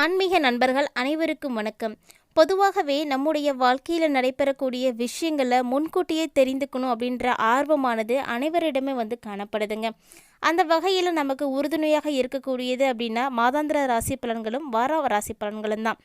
ஆன்மீக நண்பர்கள் அனைவருக்கும் வணக்கம். பொதுவாகவே நம்முடைய வாழ்க்கையில் நடைபெறக்கூடிய விஷயங்களை முன்கூட்டியே தெரிந்துக்கணும் அப்படின்ற ஆர்வமானது அனைவரிடமே வந்து காணப்படுதுங்க. அந்த வகையில் நமக்கு உறுதுணையாக இருக்கக்கூடியது அப்படின்னா மாதாந்திர ராசி பலன்களும் வார ராசி பலன்களும் தான்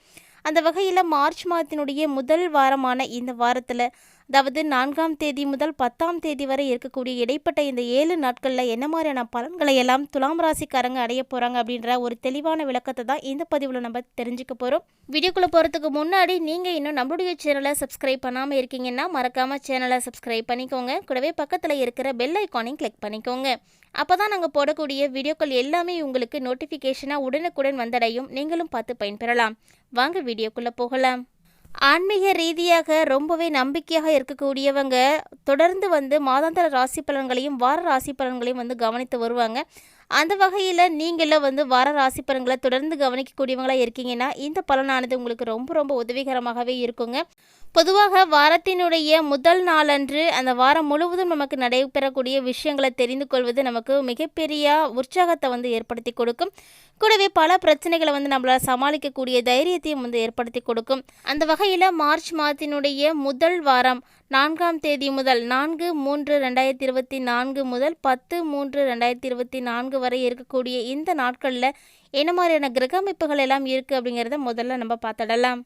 அந்த வகையில் மார்ச் மாதத்தினுடைய முதல் வாரமான இந்த வாரத்தில் அதாவது நான்காம் தேதி முதல் பத்தாம் தேதி வரை இருக்கக்கூடிய இடைப்பட்ட இந்த ஏழு நாட்களில் என்ன மாதிரியான பலன்களை எல்லாம் துலாம் ராசிக்காரங்க அடைய போகிறாங்க அப்படின்ற ஒரு தெளிவான விளக்கத்தை தான் இந்த பதிவில் நம்ம தெரிஞ்சுக்க போகிறோம் வீடியோக்குள்ளே போகிறதுக்கு முன்னாடி நீங்கள் இன்னும் நம்மளுடைய சேனலை சப்ஸ்கிரைப் பண்ணாமல் இருக்கீங்கன்னா மறக்காமல் சேனலை சப்ஸ்கிரைப் பண்ணிக்கோங்க. கூடவே பக்கத்தில் இருக்கிற பெல் ஐக்கானையும் கிளிக் பண்ணிக்கோங்க. அப்போ தான் நாங்கள் போடக்கூடிய வீடியோக்கள் எல்லாமே உங்களுக்கு நோட்டிஃபிகேஷனாக உடனுக்குடன் வந்தடையும். நீங்களும் பார்த்து பயன்பெறலாம். வாங்க வீடியோக்குள்ளே போகலாம். ஆன்மீக ரீதியாக ரொம்பவே நம்பிக்கையாக இருக்கக்கூடியவங்க தொடர்ந்து வந்து மாதாந்திர ராசி பலன்களையும் வார ராசி பலன்களையும் வந்து கவனித்து வருவாங்க. அந்த வகையில் நீங்களும் வந்து வார ராசி பலன்களை தொடர்ந்து கவனிக்கக்கூடியவங்களாக இருக்கீங்கன்னா இந்த பலனானது உங்களுக்கு ரொம்ப ரொம்ப உதவிகரமாகவே இருக்குங்க. பொதுவாக வாரத்தினுடைய முதல் நாளன்று அந்த வாரம் முழுவதும் நமக்கு நடைபெறக்கூடிய விஷயங்களை தெரிந்து கொள்வது நமக்கு மிகப்பெரிய உற்சாகத்தை வந்து ஏற்படுத்தி கொடுக்கும். கூடவே பல பிரச்சனைகளை வந்து நம்மளால் சமாளிக்கக்கூடிய தைரியத்தையும் வந்து ஏற்படுத்தி கொடுக்கும். அந்த வகையில் மார்ச் மாதத்தினுடைய முதல் வாரம் நான்காம் தேதி முதல் நான்கு மூன்று ரெண்டாயிரத்தி இருபத்தி நான்கு முதல் பத்து மூன்று ரெண்டாயிரத்தி இருபத்தி நான்கு வரை இருக்கக்கூடிய இந்த நாட்களில் என்ன மாதிரியான கிரக அமைப்புகள் எல்லாம் இருக்குது அப்படிங்கிறத முதல்ல நம்ம பார்த்துடலாம்.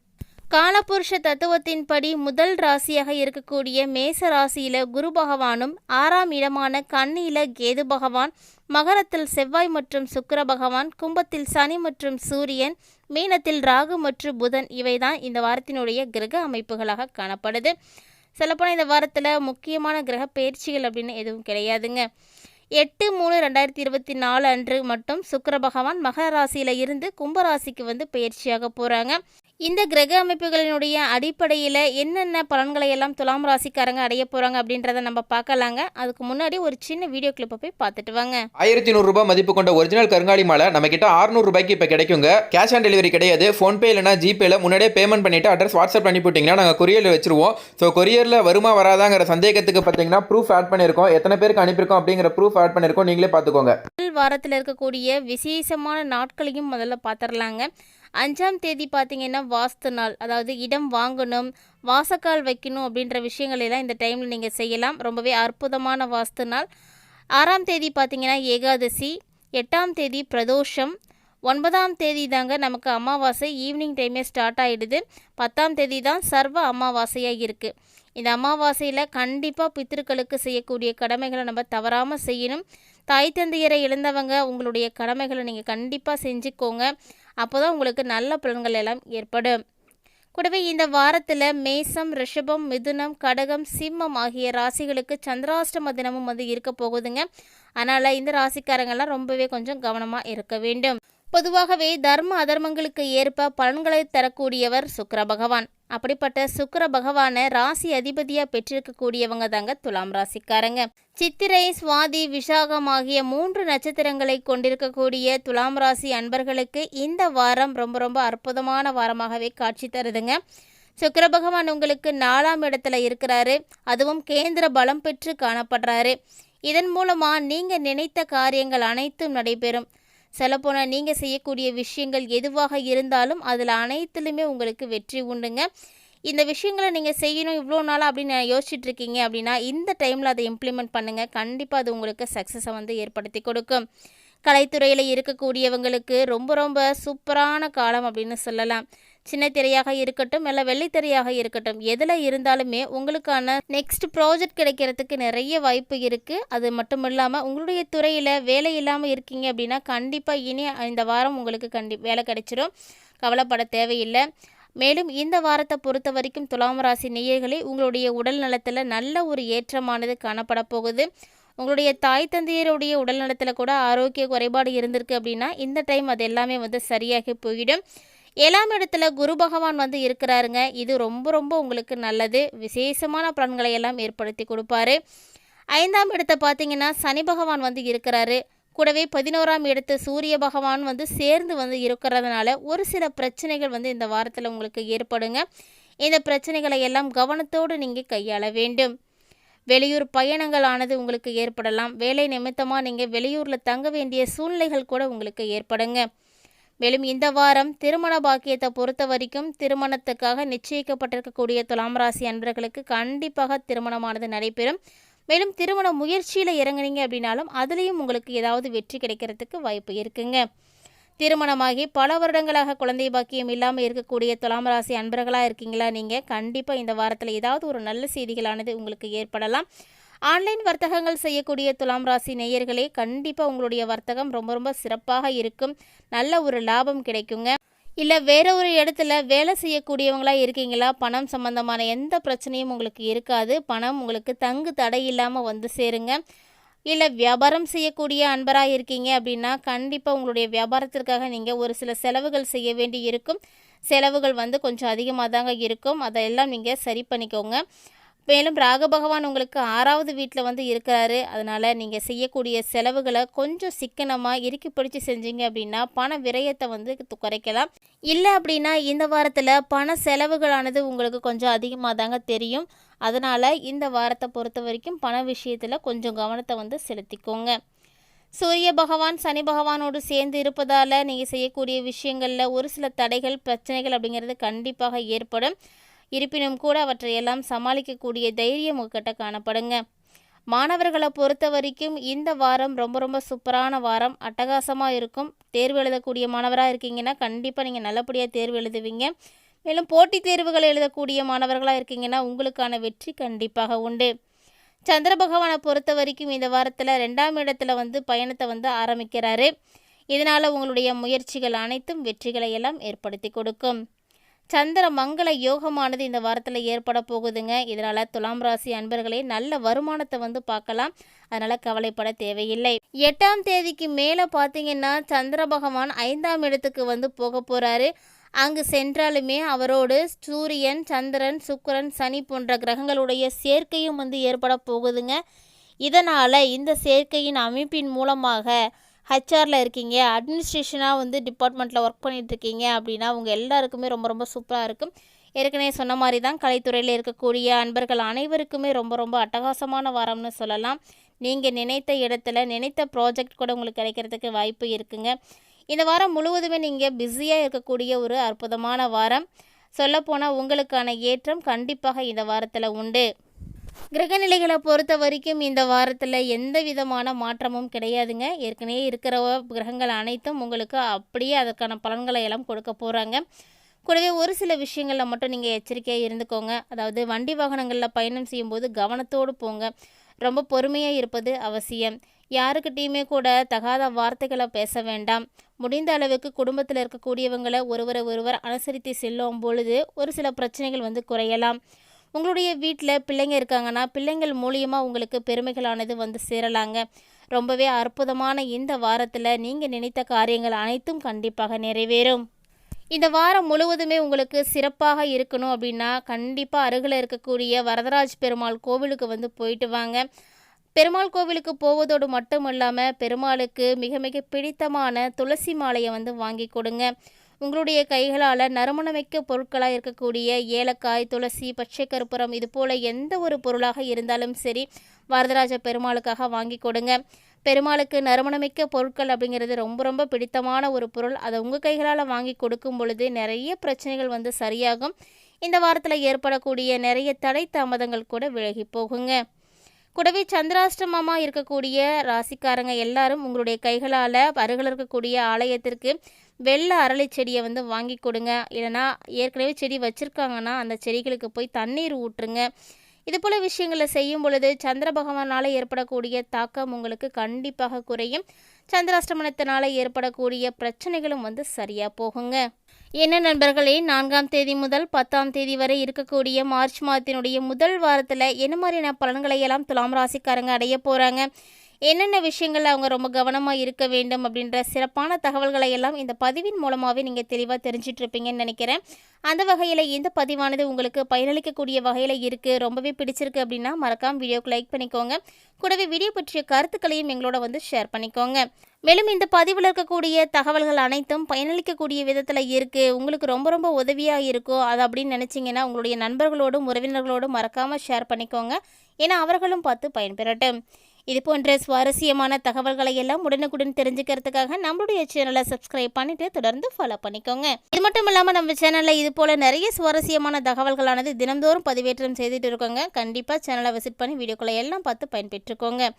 காலபுருஷ தத்துவத்தின்படி முதல் ராசியாக இருக்கக்கூடிய மேச ராசியில குரு பகவானும் ஆறாம் இடமான கன்னியில கேது பகவான் மகரத்தில் செவ்வாய் மற்றும் சுக்கர பகவான் கும்பத்தில் சனி மற்றும் சூரியன் மீனத்தில் ராகு மற்றும் புதன் இவைதான் இந்த வாரத்தினுடைய கிரக அமைப்புகளாக காணப்படுது. சொல்லப்போனால் இந்த வாரத்தில் முக்கியமான கிரக பயிற்சிகள் அப்படின்னு எதுவும் கிடையாதுங்க. எட்டு மூணு ரெண்டாயிரத்தி இருபத்தி நாலு அன்று மட்டும் சுக்கர பகவான் மகர ராசியில் இருந்து கும்பராசிக்கு வந்து பயிற்சியாக போகிறாங்க இந்த கிரக அமைப்புகளினுடைய அடிப்படையில் என்னென்ன பலன்களை எல்லாம் துலாம் ராசிக்காரங்க அடைய போகிறாங்க அப்படின்றத நம்ம பார்க்கலாங்க. அதுக்கு முன்னாடி ஒரு சின்ன வீடியோ கிளிப்பை போய் பார்த்துட்டு வாங்க. ஆயிரத்தி நூறுரூபா மதிப்பு கொண்ட ஒரிஜினல் கருங்காலி மாலை நம்ம கிட்ட 600 ரூபாய்க்கு இப்போ கிடைக்குங்க. கேஷ் ஆன் டெலிவரி கிடையாது. ஃபோன்பே இல்லைனா ஜிபேல முன்னாடியே பேமெண்ட் பண்ணிட்டு அட்ரஸ் வாட்ஸ்அப் பண்ணி போட்டிங்கன்னா நாங்கள் கொரியரில் வச்சிருவோம். ஸோ கொரியரில் வருமா வராதாங்கிற சந்தேகத்துக்கு பார்த்தீங்கன்னா ப்ரூஃப் ஆட் பண்ணியிருக்கோம் எத்தனை பேருக்கு அனுப்பியிருக்கோம் அப்படிங்கிற ப்ரூஃப் ஆட் பண்ணியிருக்கோம் நீங்களே பார்த்துக்கோங்க. வாரத்தில் இருக்கக்கூடிய விசேஷமான நாட்களையும் முதல்ல பார்த்துடலாங்க அஞ்சாம் தேதி பார்த்தீங்கன்னா வாஸ்து நாள் அதாவது இடம் வாங்கணும் வாசக்கால் வைக்கணும் அப்படின்ற விஷயங்களெல்லாம் இந்த டைமில் நீங்கள் செய்யலாம். ரொம்பவே அற்புதமான வாஸ்து நாள். ஆறாம் தேதி பார்த்தீங்கன்னா ஏகாதசி எட்டாம் தேதி பிரதோஷம் ஒன்பதாம் தேதி தாங்க நமக்கு அமாவாசை. ஈவினிங் டைமே ஸ்டார்ட் ஆகிடுது பத்தாம் தேதி தான் சர்வ அமாவாசையாக இருக்குது இந்த அமாவாசையில் கண்டிப்பாக பித்திருக்களுக்கு செய்யக்கூடிய கடமைகளை நம்ம தவறாமல் செய்யணும். தாய் தந்தையரை இழந்தவங்க உங்களுடைய கடமைகளை நீங்கள் கண்டிப்பாக செஞ்சுக்கோங்க. அப்போ தான் உங்களுக்கு நல்ல பலன்கள் எல்லாம் ஏற்படும். கூடவே இந்த வாரத்தில் மேசம் ரிஷபம் மிதுனம் கடகம் சிம்மம் ஆகிய ராசிகளுக்கு சந்திராஷ்டம தினமும் வந்து இருக்க போகுதுங்க. அதனால் இந்த ராசிக்காரங்கெல்லாம் ரொம்பவே கொஞ்சம் கவனமாக இருக்க வேண்டும். பொதுவாகவே தர்ம அதர்மங்களுக்கு ஏற்ப பலன்களை தரக்கூடியவர் சுக்கர பகவான். அப்படிப்பட்ட சுக்கர பகவானை ராசி அதிபதியாக பெற்றிருக்கக்கூடியவங்க தாங்க துலாம் ராசிக்காரங்க. சித்திரை சுவாதி விசாகம் ஆகிய மூன்று நட்சத்திரங்களை கொண்டிருக்கக்கூடிய துலாம் ராசி அன்பர்களுக்கு இந்த வாரம் ரொம்ப ரொம்ப அற்புதமான வாரமாகவே காட்சி தருதுங்க. சுக்கர பகவான் உங்களுக்கு நாலாம் இடத்துல இருக்கிறாரு. அதுவும் கேந்திர பலம் பெற்று காணப்படுறாரு. இதன் மூலமாக நீங்கள் நினைத்த காரியங்கள் அனைத்தும் நடைபெறும். சொல்லப்போனால் நீங்கள் செய்யக்கூடிய விஷயங்கள் எதுவாக இருந்தாலும் அதில் அனைத்துலையுமே உங்களுக்கு வெற்றி உண்டுங்க. இந்த விஷயங்களை நீங்கள் செய்யணும் இவ்வளோ நாளாக அப்படின்னு யோசிச்சுட்டு இருக்கீங்க அப்படின்னா இந்த டைமில் அதை இம்ப்ளிமெண்ட் பண்ணுங்கள் கண்டிப்பாக அது உங்களுக்கு சக்ஸஸை வந்து ஏற்படுத்தி கொடுக்கும். கலைத்துறையில் இருக்கக்கூடியவங்களுக்கு ரொம்ப ரொம்ப சூப்பரான காலம் அப்படின்னு சொல்லலாம். சின்ன திரையாக இருக்கட்டும் இல்லை வெள்ளித்திரையாக இருக்கட்டும் எதில் இருந்தாலுமே உங்களுக்கான நெக்ஸ்ட் ப்ராஜெக்ட் கிடைக்கிறதுக்கு நிறைய வாய்ப்பு இருக்குது அது மட்டும் இல்லாமல் உங்களுடைய துறையில் வேலை இல்லாமல் இருக்கீங்க அப்படின்னா கண்டிப்பாக இனி இந்த வாரம் உங்களுக்கு கண்டி வேலை கிடைச்சிரும். கவலைப்பட தேவையில்லை. மேலும் இந்த வாரத்தை பொறுத்த வரைக்கும் துலாம் ராசி நேயர்களே உங்களுடைய உடல் நலத்தில் நல்ல ஒரு ஏற்றமானது காணப்பட போகுது. உங்களுடைய தாய் தந்தையருடைய உடல் நலத்தில் கூட ஆரோக்கிய குறைபாடு இருந்திருக்கு அப்படின்னா இந்த டைம் அது எல்லாமே வந்து சரியாகி போயிடும். ஏழாம் இடத்துல குரு பகவான் வந்து இருக்கிறாருங்க. இது ரொம்ப ரொம்ப உங்களுக்கு நல்லது. விசேஷமான பலன்களை எல்லாம் ஏற்படுத்தி கொடுப்பாரு. ஐந்தாம் இடத்தை பார்த்தீங்கன்னா சனி பகவான் வந்து இருக்கிறாரு. கூடவே பதினோராம் இடத்து சூரிய பகவான் வந்து சேர்ந்து வந்து இருக்கிறதுனால ஒரு சில பிரச்சனைகள் வந்து இந்த வாரத்தில் உங்களுக்கு ஏற்படுங்க. இந்த பிரச்சனைகளை எல்லாம் கவனத்தோடு நீங்கள் கையாள வேண்டும். வெளியூர் பயணங்கள் ஆனது உங்களுக்கு ஏற்படலாம். வேலை நிமித்தமாக நீங்கள் வெளியூரில் தங்க வேண்டிய சூழ்நிலைகள் கூட உங்களுக்கு ஏற்படுங்க. மேலும் இந்த வாரம் திருமண பாக்கியத்தை பொறுத்த வரைக்கும் திருமணத்துக்காக நிச்சயிக்கப்பட்டிருக்கக்கூடிய துலாம் ராசி அன்பர்களுக்கு கண்டிப்பாக திருமணமானது நடைபெறும். மேலும் திருமண முயற்சியில் இறங்குனீங்க அப்படின்னாலும் அதுலேயும் உங்களுக்கு ஏதாவது வெற்றி கிடைக்கிறதுக்கு வாய்ப்பு இருக்குங்க. திருமணமாகி பல வருடங்களாக குழந்தை பாக்கியம் இல்லாமல் இருக்கக்கூடிய துலாம் ராசி அன்பர்களாக இருக்கீங்களா நீங்கள் கண்டிப்பாக இந்த வாரத்தில் ஏதாவது ஒரு நல்ல செய்திகளானது உங்களுக்கு ஏற்படலாம். ஆன்லைன் வர்த்தகங்கள் செய்யக்கூடிய துலாம் ராசி நேயர்களே கண்டிப்பாக உங்களுடைய வர்த்தகம் ரொம்ப ரொம்ப சிறப்பாக இருக்கும். நல்ல ஒரு லாபம் கிடைக்குங்க. இல்லை வேற ஒரு இடத்துல வேலை செய்யக்கூடியவங்களா இருக்கீங்களா? பணம் சம்பந்தமான எந்த பிரச்சனையும் உங்களுக்கு இருக்காது. பணம் உங்களுக்கு தங்கு தடை இல்லாமல் வந்து சேருங்க. இல்லை வியாபாரம் செய்யக்கூடிய அன்பராக இருக்கீங்க அப்படின்னா கண்டிப்பாக உங்களுடைய வியாபாரத்திற்காக நீங்கள் ஒரு சில செலவுகள் செய்ய வேண்டி இருக்கும். செலவுகள் வந்து கொஞ்சம் அதிகமாக தாங்க இருக்கும். அதையெல்லாம் நீங்கள் சரி பண்ணிக்கோங்க. மேலும் ராக பகவான் உங்களுக்கு ஆறாவது வீட்டில் வந்து இருக்கிறாரு. அதனால் நீங்கள் செய்யக்கூடிய செலவுகளை கொஞ்சம் சிக்கனமாக இறுக்கி பிடிச்சி செஞ்சீங்க அப்படின்னா பண விரயத்தை வந்து குறைக்கலாம். இல்லை அப்படின்னா இந்த வாரத்தில் பண செலவுகளானது உங்களுக்கு கொஞ்சம் அதிகமாக தாங்க தெரியும். அதனால் இந்த வாரத்தை பொறுத்த வரைக்கும் பண விஷயத்தில் கொஞ்சம் கவனத்தை வந்து செலுத்திக்கோங்க. சூரிய பகவான் சனி பகவானோடு சேர்ந்து இருப்பதால் நீங்கள் செய்யக்கூடிய விஷயங்களில் ஒரு சில தடைகள் பிரச்சனைகள் அப்படிங்கிறது கண்டிப்பாக ஏற்படும். இருப்பினும் கூட அவற்றையெல்லாம் சமாளிக்கக்கூடிய தைரியம் உங்ககிட்ட காணப்படுங்க. மாணவர்களை பொறுத்த வரைக்கும் இந்த வாரம் ரொம்ப ரொம்ப சூப்பரான வாரம். அட்டகாசமாக இருக்கும். தேர்வு எழுதக்கூடிய மாணவராக இருக்கீங்கன்னா கண்டிப்பாக நீங்கள் நல்லபடியாக தேர்வு எழுதுவீங்க. மேலும் போட்டித் தேர்வுகள் எழுதக்கூடிய மாணவர்களாக இருக்கீங்கன்னா உங்களுக்கான வெற்றி கண்டிப்பாக உண்டு. சந்திர பகவானை பொறுத்த வரைக்கும் இந்த வாரத்தில் ரெண்டாம் இடத்துல வந்து பயணத்தை வந்து ஆரம்பிக்கிறாரு. இதனால் உங்களுடைய முயற்சிகள் அனைத்தும் வெற்றிகளை எல்லாம் ஏற்படுத்தி கொடுக்கும். சந்திர மங்கள யோகமானது இந்த வாரத்தில் ஏற்பட போகுதுங்க. இதனால் துலாம் ராசி அன்பர்களே நல்ல வருமானத்தை வந்து பார்க்கலாம். அதனால் கவலைப்பட தேவையில்லை. எட்டாம் தேதிக்கு மேலே பார்த்தீங்கன்னா சந்திர பகவான் ஐந்தாம் இடத்துக்கு வந்து போக போகிறாரு அங்கு சென்றாலுமே அவரோடு சூரியன் சந்திரன் சுக்கரன் சனி போன்ற கிரகங்களுடைய சேர்க்கையும் வந்து ஏற்பட போகுதுங்க. இதனால் இந்த சேர்க்கையின் அமைப்பின் மூலமாக ஹெச்ஆரில் இருக்கீங்க அட்மினிஸ்ட்ரேஷனாக வந்து டிபார்ட்மெண்ட்டில் ஒர்க் பண்ணிகிட்ருக்கீங்க இருக்கீங்க அப்படின்னா உங்கள் எல்லாருக்குமே ரொம்ப ரொம்ப சூப்பராக இருக்கும். ஏற்கனவே சொன்ன மாதிரி தான் கலைத்துறையில் இருக்கக்கூடிய அன்பர்கள் அனைவருக்குமே ரொம்ப ரொம்ப அட்டகாசமான வாரம்னு சொல்லலாம். நீங்கள் நினைத்த இடத்துல நினைத்த ப்ராஜெக்ட் கூட உங்களுக்கு கிடைக்கிறதுக்கு வாய்ப்பு இருக்குங்க. இந்த வாரம் முழுவதுமே நீங்கள் பிஸியாக இருக்கக்கூடிய ஒரு அற்புதமான வாரம். சொல்லப்போனால் உங்களுக்கான ஏற்றம் கண்டிப்பாக இந்த வாரத்தில் உண்டு. கிரகநிலைகளை பொறுத்த வரைக்கும் இந்த வாரத்தில் எந்த விதமான மாற்றமும் கிடையாதுங்க. ஏற்கனவே இருக்கிற கிரகங்கள் அனைத்தும் உங்களுக்கு அப்படியே அதற்கான பலன்களை எல்லாம் கொடுக்க போகிறாங்க கூடவே ஒரு சில விஷயங்களில் மட்டும் நீங்கள் எச்சரிக்கையாக இருந்துக்கோங்க. அதாவது வண்டி வாகனங்களில் பயணம் செய்யும்போது கவனத்தோடு போங்க. ரொம்ப பொறுமையாக இருப்பது அவசியம். யாருக்கிட்டேயுமே கூட தகாத வார்த்தைகளை பேச வேண்டாம். முடிந்த அளவுக்கு குடும்பத்தில் இருக்கக்கூடியவங்களை ஒருவரை ஒருவர் அனுசரித்து செல்லும் பொழுது ஒரு சில பிரச்சனைகள் வந்து குறையலாம். உங்களுடைய வீட்டில் பிள்ளைங்க இருக்காங்கன்னா பிள்ளைங்கள் மூலியமாக உங்களுக்கு பெருமைகளானது வந்து சேரலாங்க. ரொம்பவே அற்புதமான இந்த வாரத்தில் நீங்கள் நினைத்த காரியங்கள் அனைத்தும் கண்டிப்பாக நிறைவேறும். இந்த வாரம் முழுவதுமே உங்களுக்கு சிறப்பாக இருக்கணும் அப்படின்னா கண்டிப்பாக அருகில் இருக்கக்கூடிய வரதராஜ் பெருமாள் கோவிலுக்கு வந்து போயிட்டு வாங்க. பெருமாள் கோவிலுக்கு போவதோடு மட்டும் இல்லாமல் பெருமாளுக்கு மிக மிக பிடித்தமான துளசி மாலையை வந்து வாங்கி கொடுங்க. உங்களுடைய கைகளால் நறுமணமிக்க பொருட்களாக இருக்கக்கூடிய ஏலக்காய் துளசி பச்சை கருப்புரம் இது போல் எந்த ஒரு பொருளாக இருந்தாலும் சரி வரதராஜ பெருமாளுக்காக வாங்கி கொடுங்க. பெருமாளுக்கு நறுமணமிக்க பொருட்கள் அப்படிங்கிறது ரொம்ப ரொம்ப பிடித்தமான ஒரு பொருள். அதை உங்கள் கைகளால் வாங்கி கொடுக்கும் பொழுது நிறைய பிரச்சனைகள் வந்து சரியாகும். இந்த வாரத்தில் ஏற்படக்கூடிய நிறைய தடை தாமதங்கள் கூட விலகி போகுங்க. கூடவே சந்திராஷ்டமமாக இருக்கக்கூடிய ராசிக்காரங்க எல்லாரும் உங்களுடைய கைகளால் அருகில் இருக்கக்கூடிய ஆலயத்திற்கு வெள்ளை அரளி செடியை வந்து வாங்கி கொடுங்க. இல்லைனா ஏற்கனவே செடி வச்சுருக்காங்கன்னா அந்த செடிகளுக்கு போய் தண்ணீர் ஊற்றுங்க. இது போல் விஷயங்களை செய்யும் பொழுது சந்திர பகவானால் ஏற்படக்கூடிய தாக்கம் உங்களுக்கு கண்டிப்பாக குறையும். சந்திராஷ்டமனத்தினால் ஏற்படக்கூடிய பிரச்சனைகளும் வந்து சரியாக போகுங்க. என்ன நண்பர்களே நான்காம் தேதி முதல் பத்தாம் தேதி வரை இருக்கக்கூடிய மார்ச் மாதத்தினுடைய முதல் வாரத்தில் என்ன மாதிரியான பலன்களை எல்லாம் துலாம் ராசிக்காரங்க அடைய போகிறாங்க என்னென்ன விஷயங்கள் அவங்க ரொம்ப கவனமாக இருக்க வேண்டும் அப்படின்ற சிறப்பான தகவல்களை எல்லாம் இந்த பதிவின் மூலமாகவே நீங்கள் தெளிவாக தெரிஞ்சிட்ருப்பீங்கன்னு நினைக்கிறேன். அந்த வகையில் இந்த பதிவானது உங்களுக்கு பயனளிக்கக்கூடிய வகையில் இருக்குது ரொம்பவே பிடிச்சிருக்கு அப்படின்னா மறக்காமல் வீடியோக்கு லைக் பண்ணிக்கோங்க. கூடவே வீடியோ பற்றிய கருத்துக்களையும் எங்களோட வந்து ஷேர் பண்ணிக்கோங்க. மேலும் இந்த பதிவில் இருக்கக்கூடிய தகவல்கள் அனைத்தும் பயனளிக்கக்கூடிய விதத்தில் இருக்குது உங்களுக்கு ரொம்ப ரொம்ப உதவியாக இருக்கோ அது அப்படின்னு நினச்சிங்கன்னா உங்களுடைய நண்பர்களோடும் உறவினர்களோடும் மறக்காமல் ஷேர் பண்ணிக்கோங்க. ஏன்னா அவர்களும் பார்த்து பயன்பெறட்டும். இது போன்ற சுவாரஸ்யமான தகவல்களை எல்லாம் உடனுக்குடன் தெரிஞ்சுக்கிறதுக்காக நம்மளுடைய சேனலை சப்ஸ்கிரைப் பண்ணிட்டு தொடர்ந்து ஃபாலோ பண்ணிக்கோங்க. இது மட்டும் இல்லாமல் நம்ம சேனலில் இது போல நிறைய சுவாரஸ்யமான தகவல்களானது தினந்தோறும் பதிவேற்றம் செய்துட்டு இருக்கோங்க. கண்டிப்பாக சேனலை விசிட் பண்ணி வீடியோக்களை எல்லாம் பார்த்து பயன்பெற்றுக்கோங்க.